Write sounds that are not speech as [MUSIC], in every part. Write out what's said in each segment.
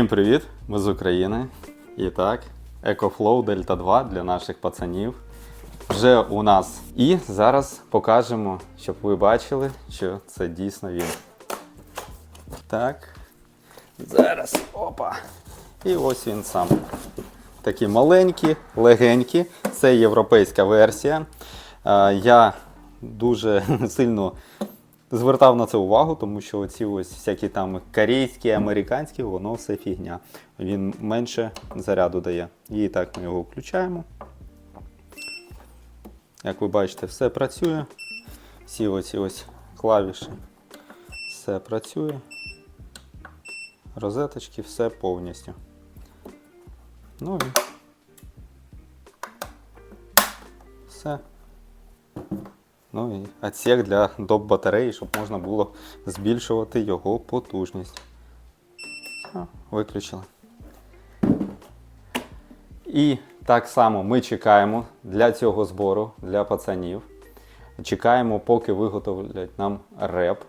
Всім привіт! Ми з України. І так, EcoFlow Delta 2 для наших пацанів. Вже у нас. І зараз покажемо, щоб ви бачили, що це дійсно він. Так. Зараз. Опа. І ось він сам. Такі маленькі, легенькі. Це європейська версія. Е, Я дуже [LAUGHS] сильно звертав на це увагу, тому що оці ось всякі там корейські, американські, воно все фігня. Він менше заряду дає. І так ми його включаємо. Як ви бачите, все працює. Всі оці ось клавіші. Все працює. Розеточки, все повністю. Ну і все. Ну і отсек для доп батареї, щоб можна було збільшувати його потужність. Виключили. І так само ми чекаємо для цього збору для пацанів. Чекаємо, поки виготовлять нам реп,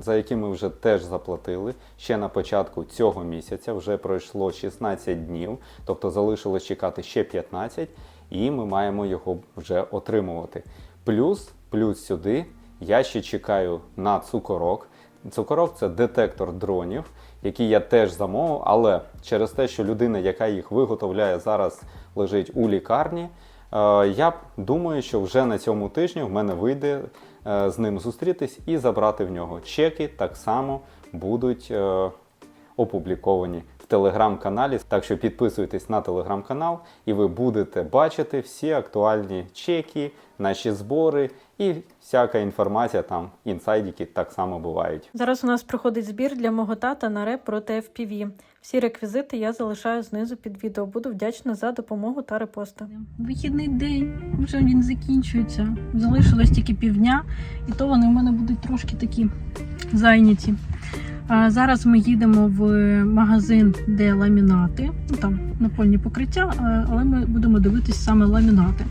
за який ми вже теж заплатили. Ще на початку цього місяця вже пройшло 16 днів, тобто залишилось чекати ще 15, і ми маємо його вже отримувати. Плюс, плюс сюди я ще чекаю на цукорок. Цукорок це детектор дронів, який я теж замовив, але через те, що людина, яка їх виготовляє, зараз лежить у лікарні. е, Я думаю, що вже на цьому тижні в мене вийде е, з ним зустрітись і забрати в нього. Чеки так само будуть е, опубліковані телеграм-каналі. Так що підписуйтесь на телеграм-канал, і ви будете бачити всі актуальні чеки, наші збори і всяка інформація там, інсайдики так само бувають. Зараз у нас проходить збір для мого тата на реп проти FPV. Всі реквізити я залишаю знизу під відео. Буду вдячна за допомогу та репости. Вихідний день, вже він закінчується. Залишилось тільки півдня, і то вони в мене будуть трошки такі зайняті. Зараз ми їдемо в магазин, де ламінати. Там напольні покриття, але ми будемо дивитись саме ламінати.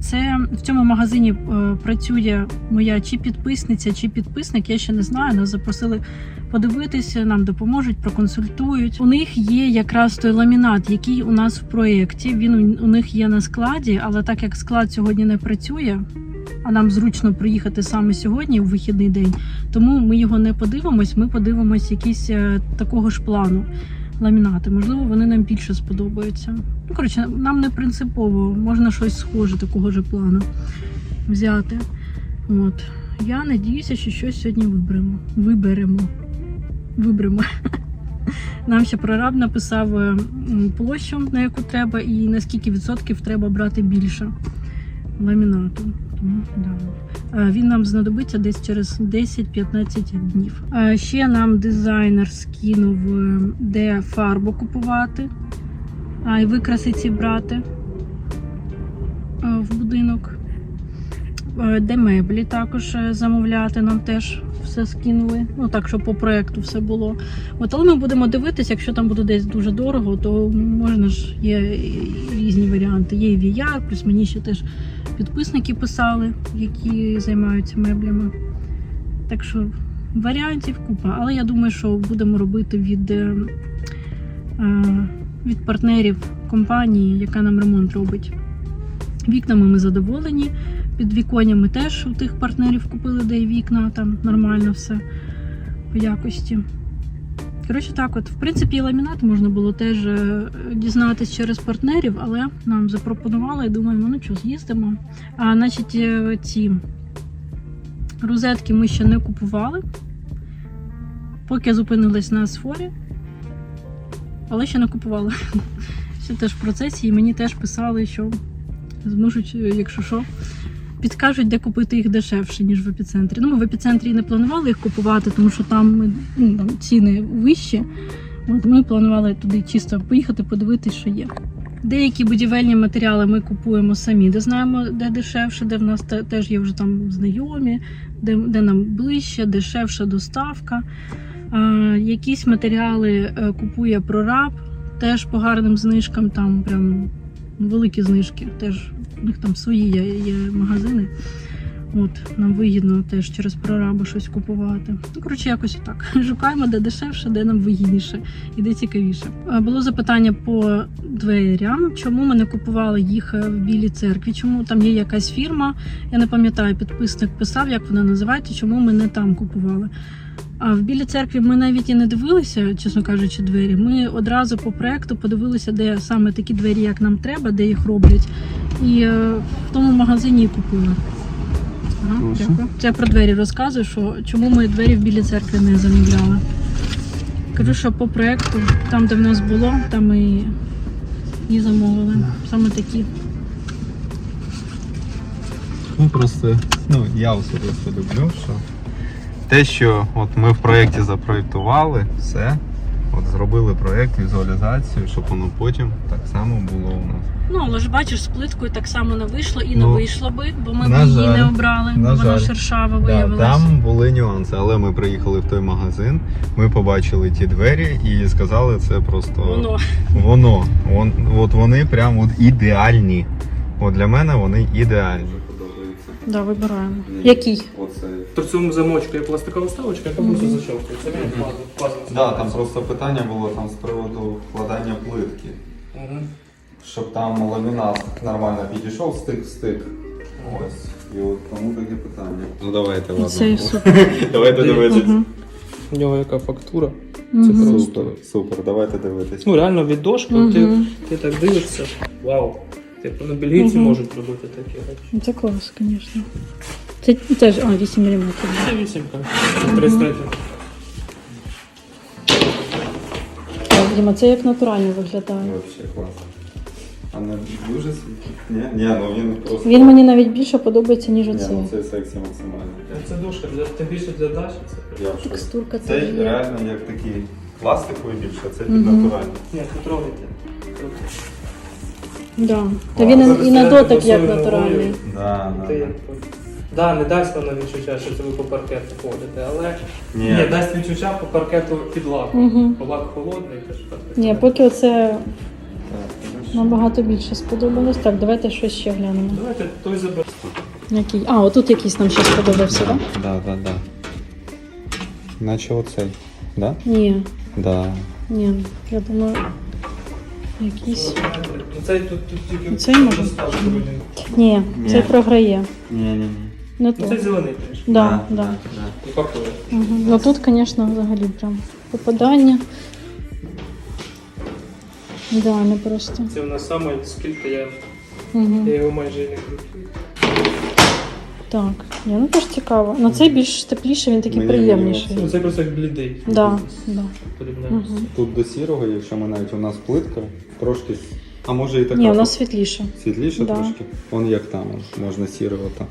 Це в цьому магазині е, працює моя чи підписниця, чи підписник. Я ще не знаю. Нас запросили подивитися, нам допоможуть, проконсультують. У них є якраз той ламінат, який у нас в проєкті. Він у- у них є на складі, але так як склад сьогодні не працює, а нам зручно приїхати саме сьогодні, в вихідний день, тому ми його не подивимось. Ми подивимось якісь е, такого ж плану. Ламінати, можливо, вони нам більше сподобаються. Ну, коротше, нам не принципово, можна щось схоже такого ж плану взяти. От. Я надіюся, що щось сьогодні виберемо. Виберемо. Виберемо. [LAUGHS] Нам ще прораб написав е, площу, на яку треба, і на скільки відсотків треба брати більше ламінату. Тому, да. Він нам знадобиться десь через 10-15 днів. Ще нам дизайнер скинув, е, де фарбу купувати, а і викрасиці брати в будинок. Де меблі також е, замовляти, нам теж все скинули. Ну так, щоб по проекту все було. От, але ми будемо дивитися, якщо там буде десь дуже дорого, то можна ж є різні варіанти. Є і VR, плюс мені ще теж підписники писали, які займаються меблями. Так що варіантів купа. Але я думаю, що будемо робити від, е, е, від партнерів компанії, яка нам ремонт робить. Вікнами ми задоволені. Під віконями теж у тих партнерів купили, де і вікна, там нормально все по якості. Коротше, так, от, в принципі, і ламінат можна було теж е, дізнатись через партнерів, але нам запропонували і думаємо, ну що, з'їздимо. А значить, е, ці розетки ми ще не купували, поки зупинились на Асфорі, але ще не купували. [LAUGHS] Ще теж в процесі, і мені теж писали, що зможуть, е, якщо що, підкажуть, де купити їх дешевше, ніж в епіцентрі. Ну, ми в епіцентрі не планували їх купувати, тому що там, ми, ну, ціни вищі. От ми планували туди чисто поїхати, подивитися, що є. Деякі будівельні матеріали ми купуємо самі, де знаємо, де дешевше, де в нас теж є вже там знайомі, де, де нам ближче, дешевша доставка. А, якісь матеріали е, купує прораб, теж по гарним знижкам, там прям великі знижки. Теж у них там свої є, є магазини. От, нам вигідно теж через прорабу щось купувати. Ну, коротше, якось так. [LAUGHS] Шукаємо, де дешевше, де нам вигідніше і де цікавіше. Е, Було запитання по дверям, чому ми не купували їх е, в білій церкві, чому там є якась фірма. Я не пам'ятаю, підписник писав, як вона називається, чому ми не там купували. А в білій церкві ми навіть і не дивилися, чесно кажучи, двері. Ми одразу по проекту подивилися, де саме такі двері, як нам треба, де їх роблять. І е, в тому магазині купили. Ага, Прошу. дякую. Це я про двері розказую, що чому ми двері в білій церкві не замовляли. Кажу, що по проекту, там, де в нас було, там ми і, і замовили. Саме такі. Ну просто, ну я особисто люблю, що те, що от ми в проєкті запроєктували, все. От зробили проєкт, візуалізацію, щоб воно потім так само було у нас. Ну, але ж бачиш, з плиткою так само не вийшло і не Ну, вийшло би, бо ми б її жаль, не обрали, на вона шершава Да, виявилася. там були нюанси, але ми приїхали в той магазин, ми побачили ті двері і сказали, це просто Воно. воно. Вон, от вони прям от ідеальні. От для мене вони ідеальні. Да, вибираємо. Який? Оце. То в цьому замочку є пластикова вставочка, яка просто защелкує. Це він пазл. Да, там просто питання було там з приводу вкладання плитки. Мгм. Щоб там ламінат нормально підійшов, стик в стик. Ось. І от тому таке питання. Ну давайте, ладно. Це супер. [LAUGHS] Давайте дивитись. У нього яка фактура. Мгм. просто- Супер, супер, давайте дивитись. Ну реально від дошки, ти, ти так дивишся. Вау. Типу, ну бельгійці Мгм. можуть робити такі речі. Це клас, звісно. Це теж, а, 8 мм. Це вісімка. 33. Так, Діма, це як натурально виглядає. Вообще клас. А не дуже світлий? Ні, ні, ну він просто. Він мені навіть більше подобається, ніж Ні, оцей. ну це сексі максимально. Це дошка, для, тим більше для Даші. Це Я в шоці. Текстурка Це теж є. реально як такий пластиковий більше, а це під Мгм. натуральний. Ні, потрогайте. Да. Та він і, і на я дотик як натуральний. Да, да, Ти да. як Да, не дасть воно відчуття, що це ви по паркету ходите, але Ні. ні, дасть відчуття по паркету під лаком. Мгм. Бо лак холодний, теж так. Ні, поки оце Так, ну, набагато більше сподобалось. Так, давайте щось ще глянемо. Давайте той заберемо. Який? А, отут якийсь нам ще сподобався, так? Да, да, да. Наче оцей. Да? Ні, Да. ні, я думаю, якийсь. Ну, Цей тут, тут тільки Цей може? Ні, Ні. це програє. Ні, ні, ні. Не Ну, то. Це зелений теж. Да, да. І фактура. Угу. Ну тут, звісно, взагалі прям попадання. Да, не просто. Це в нас саме скільки я, Угу. я його майже і не крутив. Так, Ні, ну теж цікаво. Ну цей більш тепліше, він такий Мені- приємніший. Ну, Це просто як блідий. Да, да. Порівняно. Угу. Тут до сірого, якщо ми навіть у нас плитка, трошки. А може і така Ні, у нас світліше. світліше Да. трошки. Вон як там, он, можна сірого там.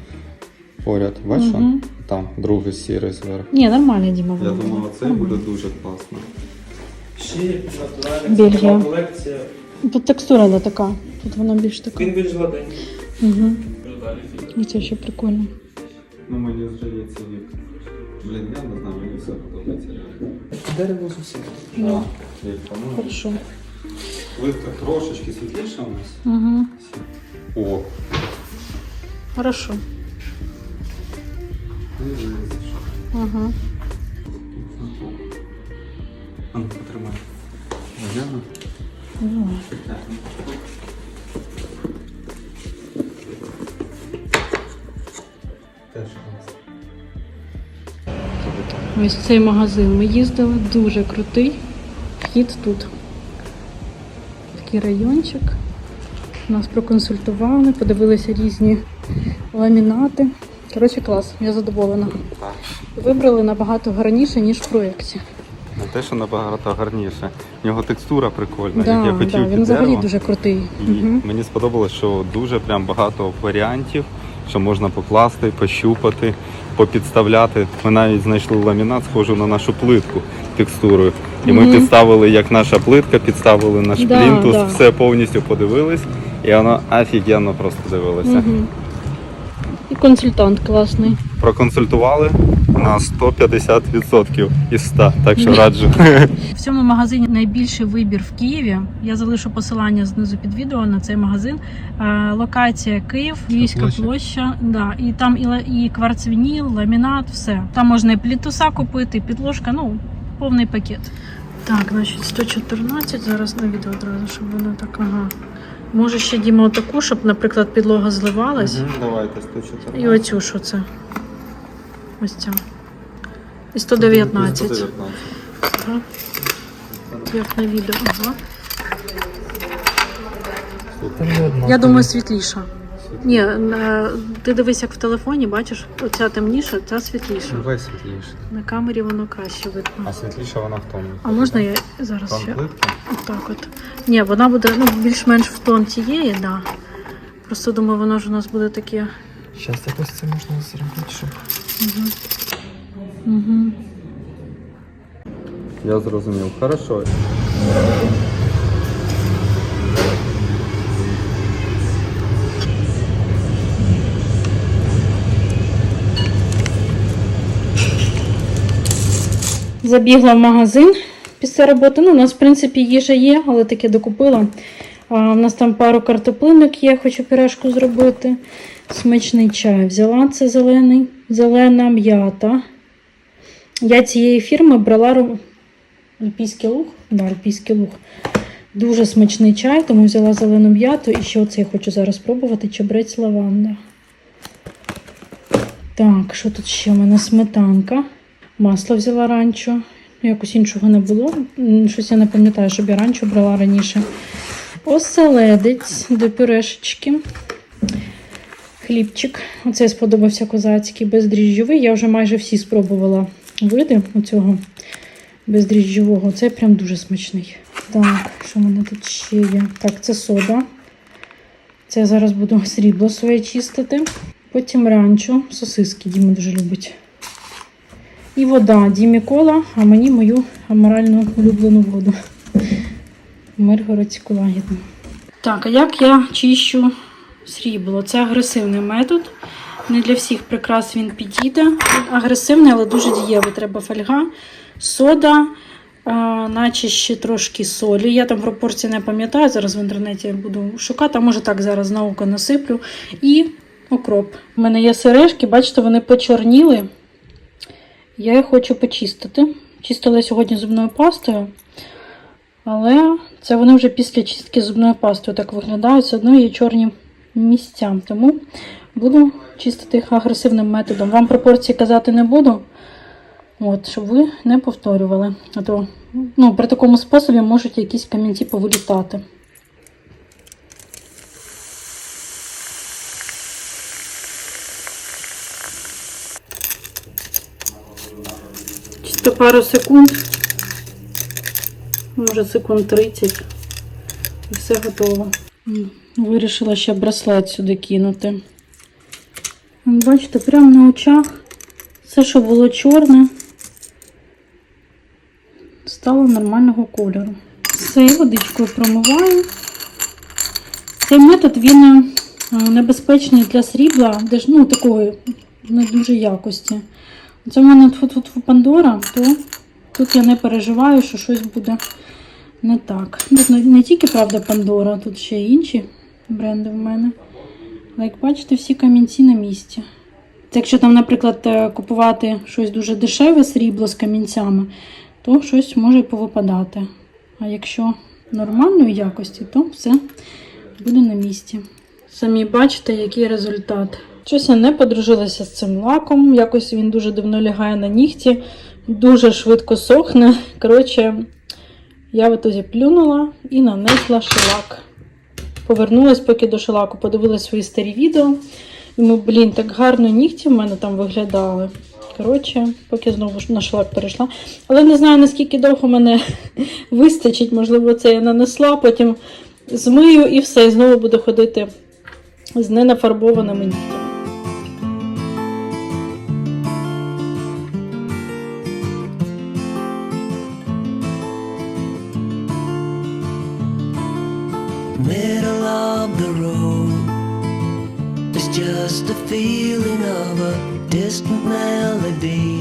Поряд, бачиш? Мгм. Там другий сірий зверху. Ні, нормально, Діма. Я думаю, це Нормально. буде дуже класно. Ще натуральна Бельгія. колекція. Тут текстура не така. Тут вона більш така. Він більш гладенький. Угу. Далі І це ще прикольно. Ну мені здається вік. Блін, я не знаю, мені все подобається. Дерево з усіх. Да. Вік, по-моєму. Хорошо. Плитка трошечки світліша у нас. Угу. О, Хорошо. Угу. А ну, потримай. Гляну. Ну. Ось цей магазин ми їздили, дуже крутий. Вхід тут. Такий райончик. Нас проконсультували, подивилися різні ламінати. Коротше, клас, я задоволена. Вибрали набагато гарніше, ніж в проєкті. Не те, що набагато гарніше. В нього текстура прикольна, Да, як я хотів да, під він взагалі дерево. дуже крутий. І Угу. мені сподобалось, що дуже прям багато варіантів, що можна покласти, пощупати, попідставляти. Ми навіть знайшли ламінат, схожу на нашу плитку текстурою. І ми підставили, як наша плитка, підставили наш Да, плінтус, да. все повністю подивились, і воно офігенно просто дивилося. І консультант класний. Проконсультували, на 150% із 100, так що раджу. В цьому магазині найбільший вибір в Києві. Я залишу посилання знизу під відео на цей магазин. Е, Локація Київ, Львівська площа. площа. Да, і там і, і кварцвініл, ламінат, все. Там можна і плінтуса купити, і підложка, ну, повний пакет. Так, значить, 114. Зараз на відео одразу, щоб воно так, ага. Може ще Діма отаку, щоб, наприклад, підлога зливалась. Давайте 114. І оцю, що це? Ось ця. І 119. Ага. Як на відео. Ага. Я думаю, світліша. Ні, ти дивись, як в телефоні, бачиш, оця темніша, ця світліша. Давай світліше. На камері воно краще видно. А світліша вона в тому. А можна я зараз Там ще отак от. Ні, вона буде ну, більш-менш в тон тієї, да. Просто думаю, воно ж у нас буде таке. Зараз якось це можна зробити, щоб. Угу. Я зрозумів. Хорошо. Забігла в магазин після роботи. Ну, у нас, в принципі, їжа є, але таке докупила. У нас там пару картоплинок є, хочу пірашку зробити. Смачний чай. Взяла це зелений, зелена м'ята. Я цієї фірми брала Альпійський луг. Да, Альпійський луг. Дуже смачний чай, тому взяла зелену м'яту. І ще оце я хочу зараз спробувати. Чебрець лаванда. Так, що тут ще в мене сметанка. Масло взяла ранчо. Якось іншого не було. Щось я не пам'ятаю, щоб я ранчо брала раніше. Оселедець до пюрешечки. Хлібчик. Оце сподобався козацький, бездріжджовий. Я вже майже всі спробувала види оцього бездріжджового. Це прям дуже смачний. Так, що в мене тут ще є? Так, це сода. Це зараз буду срібло своє чистити. Потім ранчо, сосиски Діма дуже любить. І вода Дімі кола, а мені мою аморальну улюблену воду. Миргородську лагідну. Так, а як я чищу срібло? Це агресивний метод. Не для всіх прикрас він підійде. Агресивний, але дуже дієвий. Треба фольга, сода, а, наче ще трошки солі. Я там пропорції не пам'ятаю. Зараз в інтернеті буду шукати, а може так зараз на око насиплю. І окроп. У мене є сережки, бачите, вони почорніли. Я їх хочу почистити. Чистила сьогодні зубною пастою. Але це вони вже після чистки зубною пастою так виглядають. Все одно є чорні місця. Тому буду чистити їх агресивним методом. Вам пропорції казати не буду. От, щоб ви не повторювали. А то ну, при такому способі можуть якісь камінці повилітати. Чисто пару секунд. Може секунд 30. І все готово. Вирішила ще браслет сюди кинути. Бачите, прямо на очах все, що було чорне, стало нормального кольору. Все, водичкою промиваю. Цей метод він е, небезпечний для срібла, де ну, такої не дуже якості. Це в мене тфу-тфу-тфу Пандора, то тут я не переживаю, що щось буде не так. Тут не, тільки, правда, Пандора, тут ще й інші бренди в мене. Але як бачите, всі камінці на місці. Це якщо там, наприклад, е, купувати щось дуже дешеве срібло з камінцями, то щось може повипадати. А якщо нормальної якості, то все буде на місці. Самі бачите, який результат. Щось я не подружилася з цим лаком. Якось він дуже дивно лягає на нігті, дуже швидко сохне. Коротше, я в ітозі плюнула і нанесла шелак. Повернулась поки до шелаку, подивилась свої старі відео. Думаю, блін, так гарно нігті в мене там виглядали. Коротше, поки знову на шлак перейшла. Але не знаю, наскільки довго мене [LAUGHS] вистачить. Можливо, це я нанесла, потім змию і все, і знову буду ходити з ненафарбованими нігтями. Feeling of a distant melody.